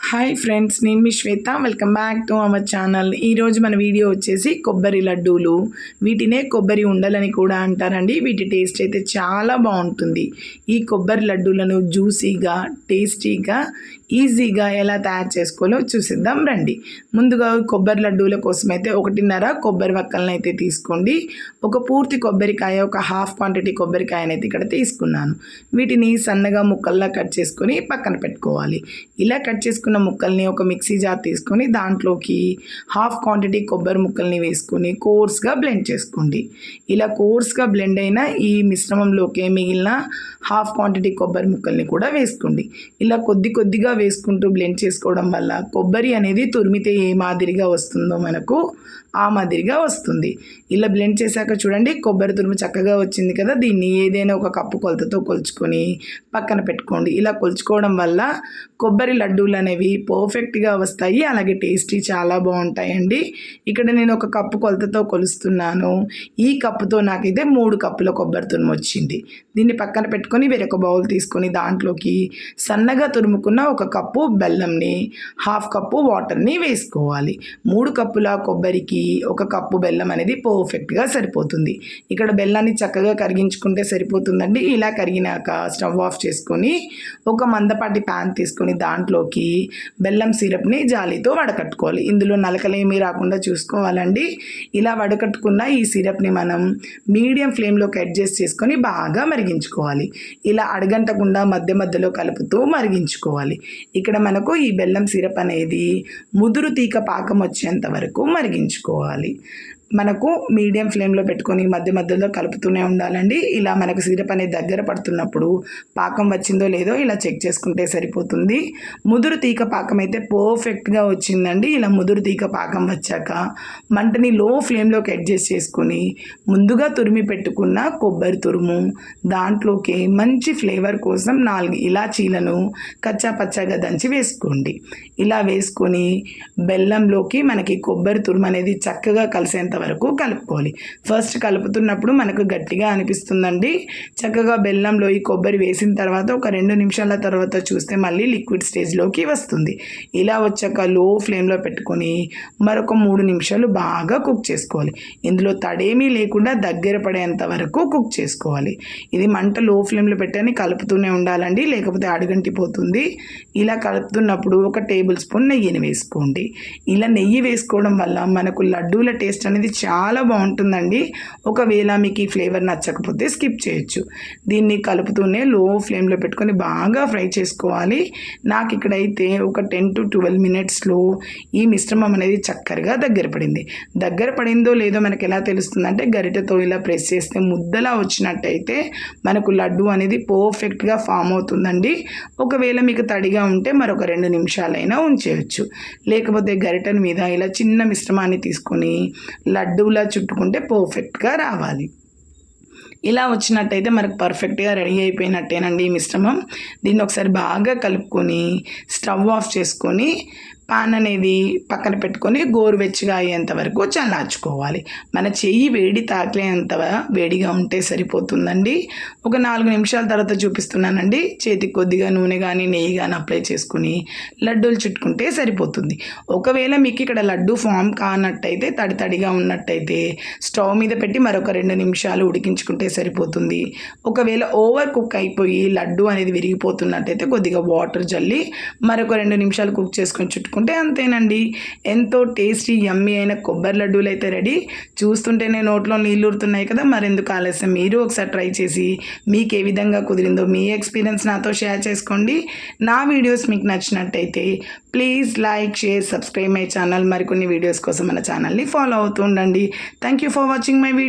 Hi friends నేను మీ Shweta. Welcome back to our channel ఈరోజు మన వీడియో వచ్చేసి కొబ్బరి లడ్డూలు. వీటినే కొబ్బరి ఉండలని కూడా అంటారండి. వీటి టేస్ట్ అయితే చాలా బాగుంటుంది. ఈ కొబ్బరి లడ్డూలను జ్యూసీగా టేస్టీగా ఈజీగా ఎలా తయారు చేసుకోవాలో చూసిద్దాం రండి. ముందుగా కొబ్బరి లడ్డూల కోసం అయితే ఒకటిన్నర కొబ్బరి వక్కలను అయితే తీసుకోండి. ఒక పూర్తి కొబ్బరికాయ ఒక హాఫ్ క్వాంటిటీ కొబ్బరికాయనైతే అయితే ఇక్కడ తీసుకున్నాను. వీటిని సన్నగా ముక్కల్లా కట్ చేసుకొని పక్కన పెట్టుకోవాలి. ఇలా కట్ చేసుకున్న ముక్కల్ని ఒక మిక్సీ జార్ తీసుకొని దాంట్లోకి హాఫ్ క్వాంటిటీ కొబ్బరి ముక్కల్ని వేసుకొని కోర్స్గా బ్లెండ్ చేసుకోండి. ఇలా కోర్స్గా బ్లెండ్ అయిన ఈ మిశ్రమంలోకి మిగిలిన హాఫ్ క్వాంటిటీ కొబ్బరి ముక్కల్ని కూడా వేసుకోండి. ఇలా కొద్ది కొద్దిగా వేసుకుంటూ బ్లెండ్ చేసుకోవడం వల్ల కొబ్బరి అనేది తురిమితే ఏ మాదిరిగా వస్తుందో మనకు ఆ మాదిరిగా వస్తుంది. ఇలా బ్లెండ్ చేశాక చూడండి కొబ్బరి తురుము చక్కగా వచ్చింది కదా దీన్ని ఏదైనా ఒక కప్పు కొలతతో కొలుచుకొని పక్కన పెట్టుకోండి. ఇలా కొలుచుకోవడం వల్ల కొబ్బరి లడ్డూలు అనేవి పర్ఫెక్ట్గా వస్తాయి అలాగే టేస్టీ చాలా బాగుంటాయండి. ఇక్కడ నేను ఒక కప్పు కొలతతో కొలుస్తున్నాను. ఈ కప్పుతో నాకైతే మూడు కప్పుల కొబ్బరి తురుము వచ్చింది. దీన్ని పక్కన పెట్టుకొని వేరొక బౌల్ తీసుకొని దాంట్లోకి సన్నగా తురుముకున్న ఒక కప్పు బెల్లంని హాఫ్ కప్పు వాటర్ని వేసుకోవాలి. మూడు కప్పుల కొబ్బరికి ఒక కప్పు బెల్లం అనేది పర్ఫెక్ట్గా సరిపోతుంది. ఇక్కడ బెల్లాన్ని చక్కగా కరిగించుకుంటే సరిపోతుందండి. ఇలా కరిగినాక స్టవ్ ఆఫ్ చేసుకొని ఒక మందపాటి ప్యాన్ తీసుకొని దాంట్లోకి బెల్లం సిరప్ని జాలీతో వడకట్టుకోవాలి. ఇందులో నలకలేమీ రాకుండా చూసుకోవాలండి. ఇలా వడకట్టుకున్న ఈ సిరప్ని మనం మీడియం ఫ్లేమ్లోకి అడ్జస్ట్ చేసుకొని బాగా మరిగించుకోవాలి. ఇలా అడగంటకుండా మధ్య మధ్యలో కలుపుతూ మరిగించుకోవాలి. ఇక్కడ మనకు ఈ బెల్లం సిరప్ అనేది ముదురు తీక పాకం వచ్చేంత వరకు మరిగించుకోవాలి. మనకు మీడియం ఫ్లేమ్లో పెట్టుకొని మధ్య మధ్యలో కలుపుతూనే ఉండాలండి. ఇలా మనకు సిరప్ అనేది దగ్గర పడుతున్నప్పుడు పాకం వచ్చిందో లేదో ఇలా చెక్ చేసుకుంటే సరిపోతుంది. ముదురు తీక పాకం అయితే పర్ఫెక్ట్గా వచ్చిందండి. ఇలా ముదురు తీక పాకం వచ్చాక మంటని లో ఫ్లేమ్లోకి అడ్జస్ట్ చేసుకొని ముందుగా తురిమి పెట్టుకున్న కొబ్బరి తురుము దాంట్లోకి మంచి ఫ్లేవర్ కోసం నాలుగు ఇలాచీలను కచ్చా పచ్చగా దంచి వేసుకోండి. ఇలా వేసుకొని బెల్లంలోకి మనకి కొబ్బరి తురుము అనేది చక్కగా కలిసేంత వరకు కలుపుకోవాలి. ఫస్ట్ కలుపుతున్నప్పుడు మనకు గట్టిగా అనిపిస్తుందండి. చక్కగా బెల్లంలో ఈ కొబ్బరి వేసిన తర్వాత ఒక రెండు నిమిషాల తర్వాత చూస్తే మళ్ళీ లిక్విడ్ స్టేజ్లోకి వస్తుంది. ఇలా వచ్చాక లో ఫ్లేమ్లో పెట్టుకొని మరొక మూడు నిమిషాలు బాగా కుక్ చేసుకోవాలి. ఇందులో తడేమీ లేకుండా దగ్గర పడేంత వరకు కుక్ చేసుకోవాలి. ఇది మంట లో ఫ్లేమ్లో పెట్టని కలుపుతూనే ఉండాలండి లేకపోతే అడుగంటిపోతుంది. ఇలా కలుపుతున్నప్పుడు ఒక టేబుల్ స్పూన్ నెయ్యిని వేసుకోండి. ఇలా నెయ్యి వేసుకోవడం వల్ల మనకు లడ్డూల టేస్ట్ అనేది ఇది చాలా బాగుంటుందండి. ఒకవేళ మీకు ఈ ఫ్లేవర్ నచ్చకపోతే స్కిప్ చేయొచ్చు. దీన్ని కలుపుతూనే లో ఫ్లేమ్లో పెట్టుకొని బాగా ఫ్రై చేసుకోవాలి. నాకు ఇక్కడైతే ఒక టెన్ టు ట్వెల్వ్ మినిట్స్లో ఈ మిశ్రమం అనేది చక్కరగా దగ్గర పడింది. దగ్గర పడిందో లేదో మనకు ఎలా తెలుస్తుందంటే గరిటెతో ఇలా ప్రెస్ చేస్తే ముద్దలా వచ్చినట్టయితే మనకు లడ్డు అనేది పర్ఫెక్ట్గా ఫామ్ అవుతుందండి. ఒకవేళ మీకు తడిగా ఉంటే మరొక రెండు నిమిషాలైనా ఉంచేయచ్చు. లేకపోతే గరిటెల మీద ఇలా చిన్న మిశ్రమాన్ని తీసుకొని లడ్డూలా చుట్టుకుంటే పర్ఫెక్ట్గా రావాలి. ఇలా వచ్చినట్టయితే మనకు పర్ఫెక్ట్గా రెడీ అయిపోయినట్టేనండి ఈ మిశ్రమం. దీన్ని ఒకసారి బాగా కలుపుకొని స్టవ్ ఆఫ్ చేసుకొని పాన్ అనేది పక్కన పెట్టుకొని గోరువెచ్చగా అయ్యేంత వరకు చల్లార్చుకోవాలి మన చెయ్యి వేడి తాకలేంత వేడిగా ఉంటే సరిపోతుందండి. ఒక నాలుగు నిమిషాల తర్వాత చూపిస్తున్నానండి. చేతికి కొద్దిగా నూనె కానీ నెయ్యి కానీ అప్లై చేసుకుని లడ్డూలు చుట్టుకుంటే సరిపోతుంది. ఒకవేళ మీకు ఇక్కడ లడ్డు ఫామ్ కానట్టయితే తడి తడిగా ఉన్నట్టయితే స్టవ్ మీద పెట్టి మరొక రెండు నిమిషాలు ఉడికించుకుంటే సరిపోతుంది. ఒకవేళ ఓవర్ కుక్ అయిపోయి లడ్డు అనేది విరిగిపోతున్నట్టయితే కొద్దిగా వాటర్ జల్లి మరొక రెండు నిమిషాలు కుక్ చేసుకొని చుట్టుకుంటే చేసుకుంటే అంతేనండి. ఎంతో టేస్టీ యమ్మీ అయిన కొబ్బరి లడ్డూలు అయితే రెడీ. చూస్తుంటేనే నోట్లో నీళ్ళు ఊరుతున్నాయి కదా మరెందుకు ఆలస్యం? మీరు ఒకసారి ట్రై చేసి మీకు ఏ విధంగా కుదిరిందో మీ ఎక్స్పీరియన్స్ నాతో షేర్ చేసుకోండి. నా వీడియోస్ మీకు నచ్చినట్టయితే please like share subscribe my channel. మరికొన్ని వీడియోస్ కోసం మన ఛానల్ని ఫాలో అవుతూ ఉండండి. Thank you for watching my video.